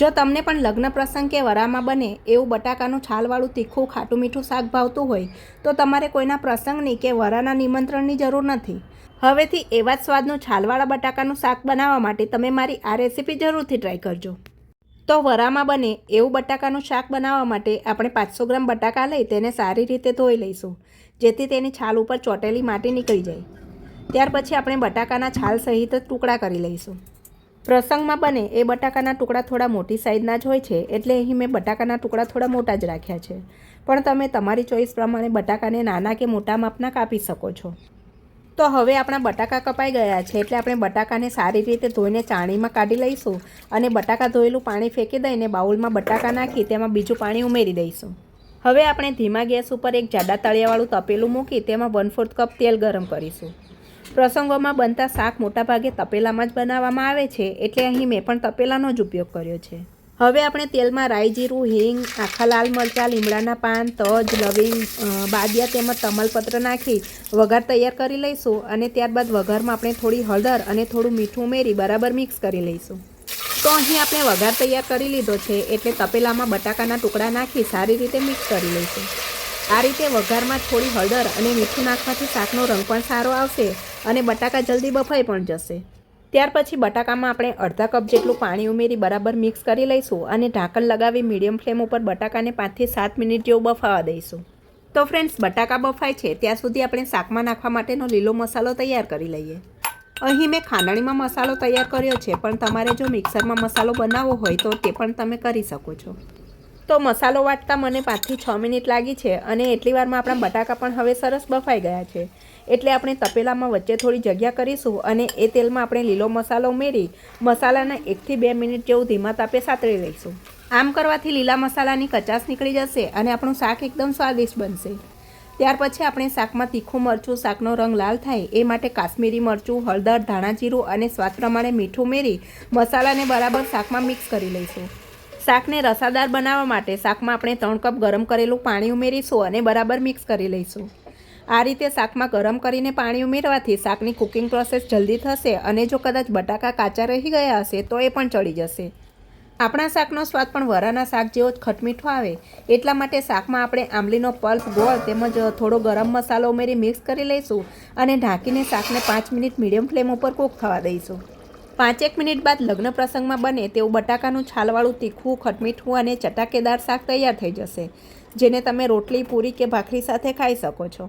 જો તમને પણ લગ્ન પ્રસંગ કે વરામાં બને એવું બટાકાનું છાલવાળું તીખું ખાટું મીઠું શાક ભાવતું હોય, તો તમારે કોઈના પ્રસંગની કે વરાના નિમંત્રણની જરૂર નથી. હવેથી એવા જ સ્વાદનું છાલવાળા બટાકાનું શાક બનાવવા માટે તમે મારી આ રેસીપી જરૂરથી ટ્રાય કરજો. તો વરામાં બને એવું બટાકાનું શાક બનાવવા માટે આપણે પાંચસો ગ્રામ બટાકા લઈ તેને સારી રીતે ધોઈ લઈશું, જેથી તેની છાલ ઉપર ચોટેલી માટી નીકળી જાય. ત્યાર પછી આપણે બટાકાના છાલ સહિત ટુકડા કરી લઈશું. પ્રસંગમાં બને એ બટાકાના ટુકડા થોડા મોટી સાઈઝના જ હોય છે, એટલે અહીં મેં બટાકાના ટુકડા થોડા મોટા જ રાખ્યા છે. પણ તમે તમારી ચોઈસ પ્રમાણે બટાકાને નાના કે મોટા માપના કાપી શકો છો. તો હવે આપણા બટાકા કપાઈ ગયા છે, એટલે આપણે બટાકાને સારી રીતે ધોઈને ચાણીમાં કાઢી લઈશું અને બટાકા ધોયેલું પાણી ફેંકી દઈને બાઉલમાં બટાકા નાખી તેમાં બીજું પાણી ઉમેરી દઈશું. હવે આપણે ધીમા ગેસ ઉપર એક જાડા તળિયાવાળું તપેલું મૂકી તેમાં વન ફોર્થ કપ તેલ ગરમ કરીશું. પ્રસંગોમાં બનતા શાક મોટાભાગે તપેલામાં જ બનાવવામાં આવે છે, એટલે અહીં મેં પણ તપેલાનો જ ઉપયોગ કર્યો છે. હવે આપણે તેલમાં રાઈ જીરું, હિંગ, આખા લાલ મરચાં, લીમડાના પાન, તજ, લવિંગ બાદિયા તેમજ તમાલપત્ર નાખી વઘાર તૈયાર કરી લઈશું અને ત્યારબાદ વઘારમાં આપણે થોડી હળદર અને થોડું મીઠું ઉમેરી બરાબર મિક્સ કરી લઈશું. તો અહીં આપણે વઘાર તૈયાર કરી લીધો છે, એટલે તપેલામાં બટાકાના ટુકડા નાખી સારી રીતે મિક્સ કરી લઈશું. આ રીતે વઘારમાં થોડી હળદર અને મીઠું નાખવાથી શાકનો રંગ પણ સારો આવશે અને બટાકા જલ્દી બફાઈ પણ જશે. ત્યાર પછી બટાકામાં આપણે અડધા કપ જેટલું પાણી ઉમેરી બરાબર મિક્સ કરી લઈશું અને ઢાંકણ લગાવી મીડિયમ ફ્લેમ ઉપર બટાકાને પાંચથી સાત મિનિટ જેવું બફાવા દઈશું. તો ફ્રેન્ડ્સ બટાકા બફાય છે, ત્યાં સુધી આપણે શાકમાં નાખવા માટેનો લીલો મસાલો તૈયાર કરી લઈએ. અહીં મેં ખાંડણીમાં મસાલો તૈયાર કર્યો છે, પણ તમારે જો મિક્સરમાં મસાલો બનાવવો હોય તો તે પણ તમે કરી શકો છો. તો મસાલો વાટતા મને પાંચથી છ મિનિટ લાગી છે અને એટલી વારમાં આપણા બટાકા પણ હવે સરસ બફાઈ ગયા છે. એટલે આપણે તપેલામાં વચ્ચે થોડી જગ્યા કરીશું અને એ તેલમાં આપણે લીલો મસાલો ઉમેરી મસાલાને એકથી બે મિનિટ જેવું ધીમા તાપે સાતળી લઈશું. આમ કરવાથી લીલા મસાલાની કચાશ નીકળી જશે અને આપણું શાક એકદમ સ્વાદિષ્ટ બનશે. ત્યાર પછી આપણે શાકમાં તીખું મરચું, શાકનો રંગ લાલ થાય એ માટે કાશ્મીરી મરચું, હળદર ધાણા જીરું અને સ્વાદ પ્રમાણે મીઠું ઉમેરી મસાલાને બરાબર શાકમાં મિક્સ કરી લઈશું. શાકને રસાદાર બનાવવા માટે શાકમાં આપણે ત્રણ કપ ગરમ કરેલું પાણી ઉમેરીશું અને બરાબર મિક્સ કરી લઈશું. આ રીતે શાકમાં ગરમ કરીને પાણી ઉમેરવાથી શાકની કુકિંગ પ્રોસેસ જલ્દી થશે અને જો કદાચ બટાકા કાચા રહી ગયા હશે, તો એ પણ ચડી જશે. આપણા શાકનો સ્વાદ પણ વરાના શાક જેવો જ ખટમીઠો આવે. એટલા માટે શાકમાં આપણે આંબલીનો પલ્પ, ગોળ તેમજ થોડો ગરમ મસાલો ઉમેરી મિક્સ કરી લઈશું અને ઢાંકીને શાકને પાંચ મિનિટ મીડિયમ ફ્લેમ ઉપર કૂક થવા દઈશું. પાંચેક મિનિટ બાદ લગ્ન પ્રસંગમાં બને તેવું બટાકાનું છાલવાળું તીખું, ખટમીઠું અને ચટાકેદાર શાક તૈયાર થઈ જશે, જેને તમે રોટલી, પૂરી કે ભાખરી સાથે ખાઈ શકો છો.